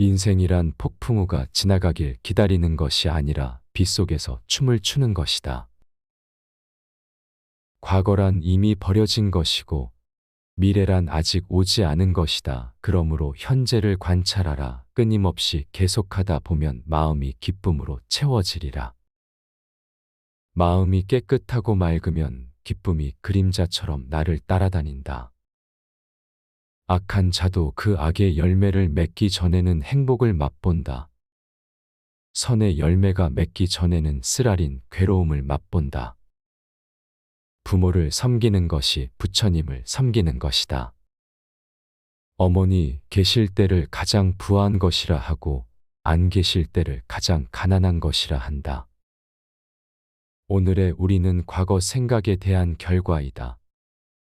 인생이란 폭풍우가 지나가길 기다리는 것이 아니라 빗속에서 춤을 추는 것이다. 과거란 이미 버려진 것이고 미래란 아직 오지 않은 것이다. 그러므로 현재를 관찰하라. 끊임없이 계속하다 보면 마음이 기쁨으로 채워지리라. 마음이 깨끗하고 맑으면 기쁨이 그림자처럼 나를 따라다닌다. 악한 자도 그 악의 열매를 맺기 전에는 행복을 맛본다. 선의 열매가 맺기 전에는 쓰라린 괴로움을 맛본다. 부모를 섬기는 것이 부처님을 섬기는 것이다. 어머니 계실 때를 가장 부한 것이라 하고 안 계실 때를 가장 가난한 것이라 한다. 오늘의 우리는 과거 생각에 대한 결과이다.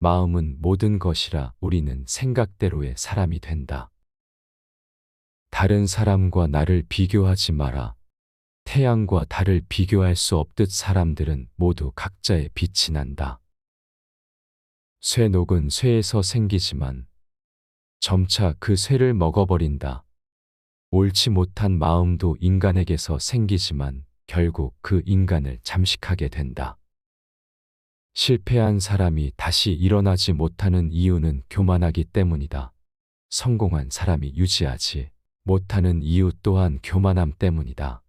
마음은 모든 것이라 우리는 생각대로의 사람이 된다. 다른 사람과 나를 비교하지 마라. 태양과 달을 비교할 수 없듯 사람들은 모두 각자의 빛이 난다. 쇠녹은 쇠에서 생기지만 점차 그 쇠를 먹어버린다. 옳지 못한 마음도 인간에게서 생기지만 결국 그 인간을 잠식하게 된다. 실패한 사람이 다시 일어나지 못하는 이유는 교만하기 때문이다. 성공한 사람이 유지하지 못하는 이유 또한 교만함 때문이다.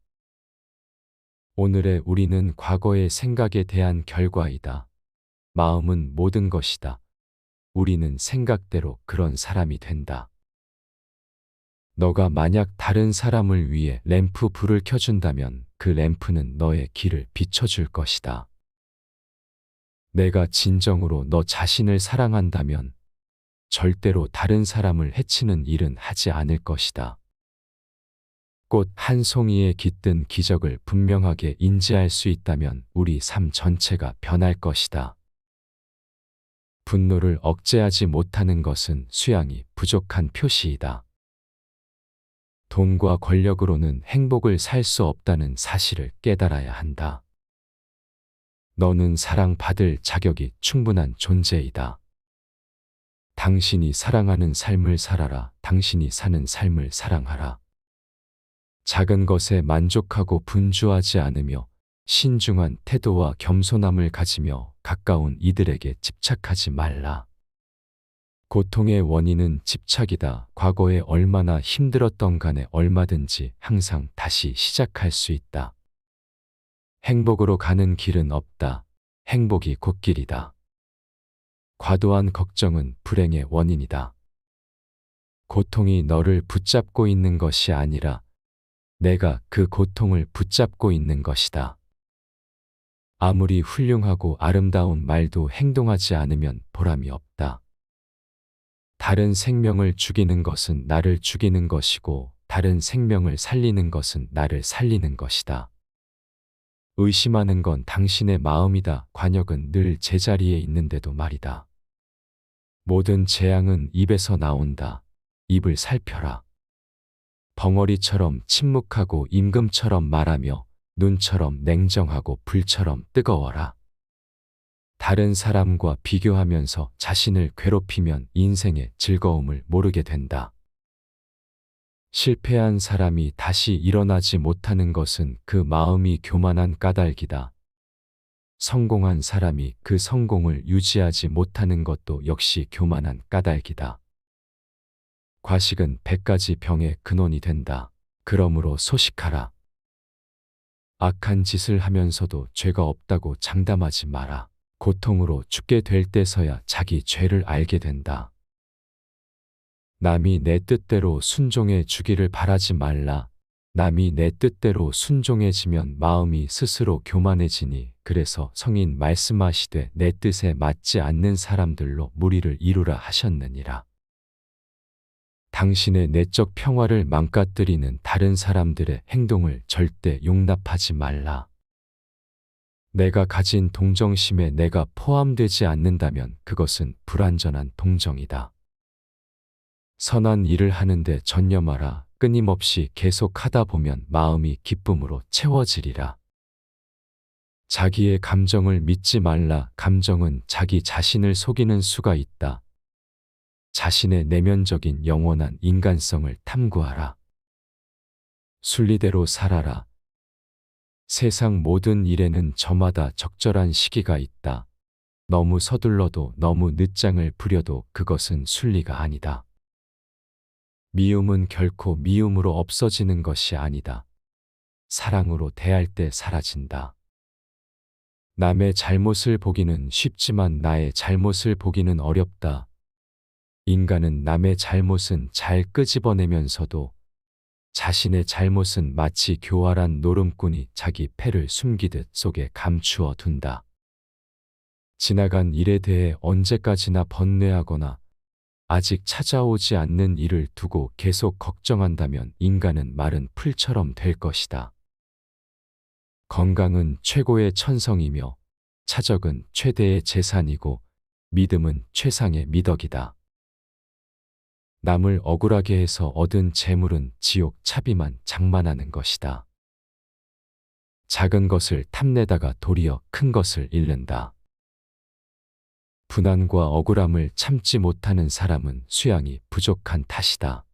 오늘의 우리는 과거의 생각에 대한 결과이다. 마음은 모든 것이다. 우리는 생각대로 그런 사람이 된다. 너가 만약 다른 사람을 위해 램프 불을 켜준다면 그 램프는 너의 길을 비춰줄 것이다. 내가 진정으로 너 자신을 사랑한다면 절대로 다른 사람을 해치는 일은 하지 않을 것이다. 꽃 한 송이에 깃든 기적을 분명하게 인지할 수 있다면 우리 삶 전체가 변할 것이다. 분노를 억제하지 못하는 것은 수양이 부족한 표시이다. 돈과 권력으로는 행복을 살 수 없다는 사실을 깨달아야 한다. 너는 사랑받을 자격이 충분한 존재이다. 당신이 사랑하는 삶을 살아라. 당신이 사는 삶을 사랑하라. 작은 것에 만족하고 분주하지 않으며 신중한 태도와 겸손함을 가지며 가까운 이들에게 집착하지 말라. 고통의 원인은 집착이다. 과거에 얼마나 힘들었던 간에 얼마든지 항상 다시 시작할 수 있다. 행복으로 가는 길은 없다. 행복이 곧길이다. 과도한 걱정은 불행의 원인이다. 고통이 너를 붙잡고 있는 것이 아니라 내가 그 고통을 붙잡고 있는 것이다. 아무리 훌륭하고 아름다운 말도 행동하지 않으면 보람이 없다. 다른 생명을 죽이는 것은 나를 죽이는 것이고 다른 생명을 살리는 것은 나를 살리는 것이다. 의심하는 건 당신의 마음이다. 관역은 늘 제자리에 있는데도 말이다. 모든 재앙은 입에서 나온다. 입을 살펴라. 벙어리처럼 침묵하고 임금처럼 말하며 눈처럼 냉정하고 불처럼 뜨거워라. 다른 사람과 비교하면서 자신을 괴롭히면 인생의 즐거움을 모르게 된다. 실패한 사람이 다시 일어나지 못하는 것은 그 마음이 교만한 까닭이다. 성공한 사람이 그 성공을 유지하지 못하는 것도 역시 교만한 까닭이다. 과식은 백가지 병의 근원이 된다. 그러므로 소식하라. 악한 짓을 하면서도 죄가 없다고 장담하지 마라. 고통으로 죽게 될 때서야 자기 죄를 알게 된다. 남이 내 뜻대로 순종해 주기를 바라지 말라. 남이 내 뜻대로 순종해지면 마음이 스스로 교만해지니 그래서 성인 말씀하시되 내 뜻에 맞지 않는 사람들로 무리를 이루라 하셨느니라. 당신의 내적 평화를 망가뜨리는 다른 사람들의 행동을 절대 용납하지 말라. 내가 가진 동정심에 내가 포함되지 않는다면 그것은 불완전한 동정이다. 선한 일을 하는데 전념하라. 끊임없이 계속 하다 보면 마음이 기쁨으로 채워지리라. 자기의 감정을 믿지 말라. 감정은 자기 자신을 속이는 수가 있다. 자신의 내면적인 영원한 인간성을 탐구하라. 순리대로 살아라. 세상 모든 일에는 저마다 적절한 시기가 있다. 너무 서둘러도 너무 늦장을 부려도 그것은 순리가 아니다. 미움은 결코 미움으로 없어지는 것이 아니다. 사랑으로 대할 때 사라진다. 남의 잘못을 보기는 쉽지만 나의 잘못을 보기는 어렵다. 인간은 남의 잘못은 잘 끄집어내면서도 자신의 잘못은 마치 교활한 노름꾼이 자기 패를 숨기듯 속에 감추어 둔다. 지나간 일에 대해 언제까지나 번뇌하거나 아직 찾아오지 않는 일을 두고 계속 걱정한다면 인간은 마른 풀처럼 될 것이다. 건강은 최고의 천성이며 차적은 최대의 재산이고 믿음은 최상의 미덕이다. 남을 억울하게 해서 얻은 재물은 지옥 차비만 장만하는 것이다. 작은 것을 탐내다가 도리어 큰 것을 잃는다. 분한과 억울함을 참지 못하는 사람은 수양이 부족한 탓이다.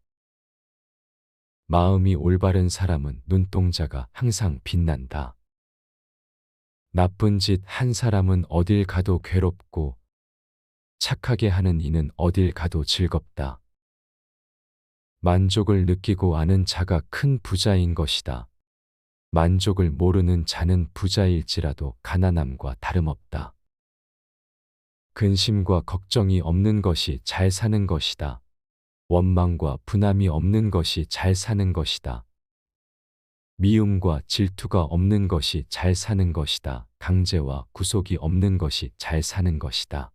마음이 올바른 사람은 눈동자가 항상 빛난다. 나쁜 짓 한 사람은 어딜 가도 괴롭고 착하게 하는 이는 어딜 가도 즐겁다. 만족을 느끼고 아는 자가 큰 부자인 것이다. 만족을 모르는 자는 부자일지라도 가난함과 다름없다. 근심과 걱정이 없는 것이 잘 사는 것이다. 원망과 분함이 없는 것이 잘 사는 것이다. 미움과 질투가 없는 것이 잘 사는 것이다. 강제와 구속이 없는 것이 잘 사는 것이다.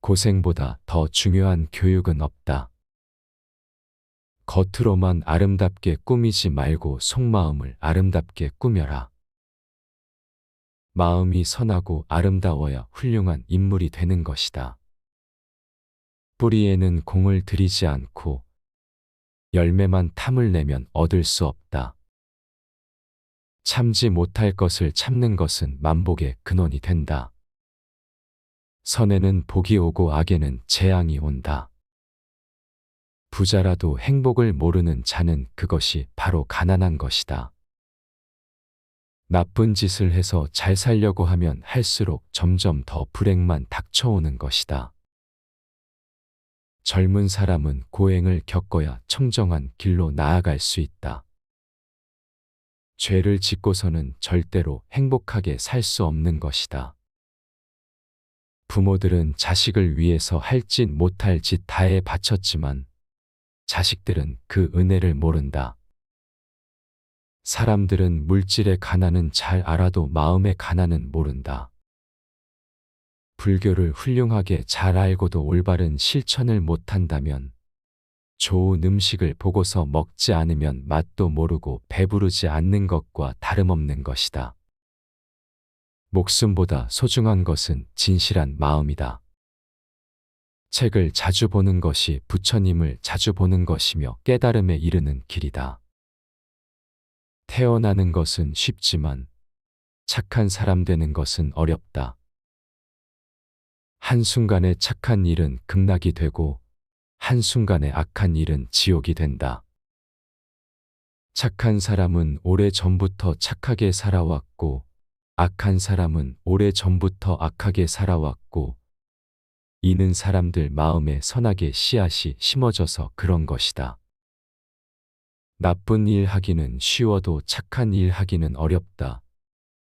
고생보다 더 중요한 교육은 없다. 겉으로만 아름답게 꾸미지 말고 속마음을 아름답게 꾸며라. 마음이 선하고 아름다워야 훌륭한 인물이 되는 것이다. 뿌리에는 공을 들이지 않고 열매만 탐을 내면 얻을 수 없다. 참지 못할 것을 참는 것은 만복의 근원이 된다. 선에는 복이 오고 악에는 재앙이 온다. 부자라도 행복을 모르는 자는 그것이 바로 가난한 것이다. 나쁜 짓을 해서 잘 살려고 하면 할수록 점점 더 불행만 닥쳐오는 것이다. 젊은 사람은 고행을 겪어야 청정한 길로 나아갈 수 있다. 죄를 짓고서는 절대로 행복하게 살 수 없는 것이다. 부모들은 자식을 위해서 할 짓 못할 짓 다해 바쳤지만 자식들은 그 은혜를 모른다. 사람들은 물질의 가난은 잘 알아도 마음의 가난은 모른다. 불교를 훌륭하게 잘 알고도 올바른 실천을 못한다면 좋은 음식을 보고서 먹지 않으면 맛도 모르고 배부르지 않는 것과 다름없는 것이다. 목숨보다 소중한 것은 진실한 마음이다. 책을 자주 보는 것이 부처님을 자주 보는 것이며 깨달음에 이르는 길이다. 태어나는 것은 쉽지만 착한 사람 되는 것은 어렵다. 한순간에 착한 일은 극락이 되고 한순간에 악한 일은 지옥이 된다. 착한 사람은 오래 전부터 착하게 살아왔고 악한 사람은 오래 전부터 악하게 살아왔고 이는 사람들 마음에 선하게 씨앗이 심어져서 그런 것이다. 나쁜 일 하기는 쉬워도 착한 일 하기는 어렵다.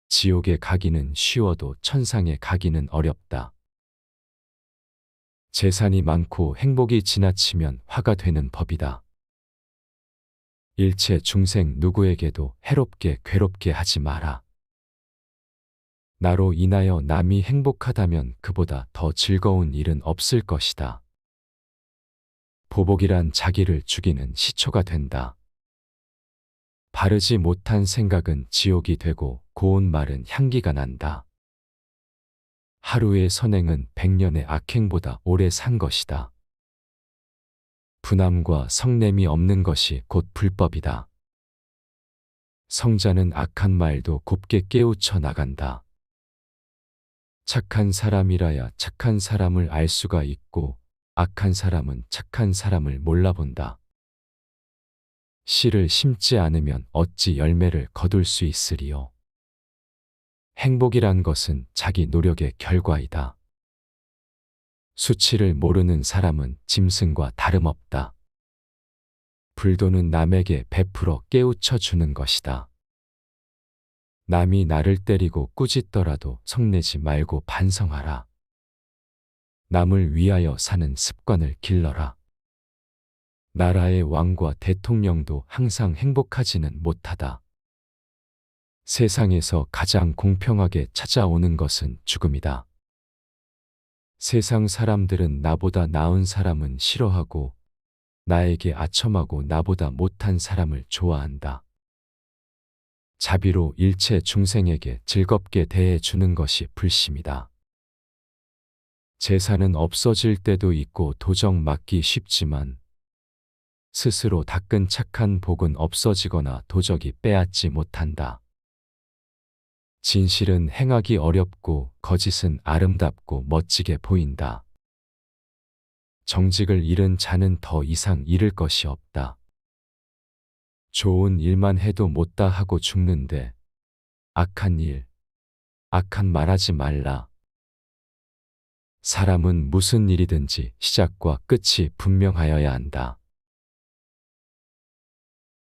지옥에 가기는 쉬워도 천상에 가기는 어렵다. 재산이 많고 행복이 지나치면 화가 되는 법이다. 일체 중생 누구에게도 해롭게 괴롭게 하지 마라. 나로 인하여 남이 행복하다면 그보다 더 즐거운 일은 없을 것이다. 보복이란 자기를 죽이는 시초가 된다. 바르지 못한 생각은 지옥이 되고 고운 말은 향기가 난다. 하루의 선행은 백년의 악행보다 오래 산 것이다. 분함과 성냄이 없는 것이 곧 불법이다. 성자는 악한 말도 곱게 깨우쳐 나간다. 착한 사람이라야 착한 사람을 알 수가 있고 악한 사람은 착한 사람을 몰라본다. 씨를 심지 않으면 어찌 열매를 거둘 수 있으리요. 행복이란 것은 자기 노력의 결과이다. 수치를 모르는 사람은 짐승과 다름없다. 불도는 남에게 베풀어 깨우쳐 주는 것이다. 남이 나를 때리고 꾸짖더라도 성내지 말고 반성하라. 남을 위하여 사는 습관을 길러라. 나라의 왕과 대통령도 항상 행복하지는 못하다. 세상에서 가장 공평하게 찾아오는 것은 죽음이다. 세상 사람들은 나보다 나은 사람은 싫어하고 나에게 아첨하고 나보다 못한 사람을 좋아한다. 자비로 일체 중생에게 즐겁게 대해 주는 것이 불심이다. 재산은 없어질 때도 있고 도적 맞기 쉽지만 스스로 닦은 착한 복은 없어지거나 도적이 빼앗지 못한다. 진실은 행하기 어렵고 거짓은 아름답고 멋지게 보인다. 정직을 잃은 자는 더 이상 잃을 것이 없다. 좋은 일만 해도 못다 하고 죽는데 악한 일, 악한 말하지 말라. 사람은 무슨 일이든지 시작과 끝이 분명하여야 한다.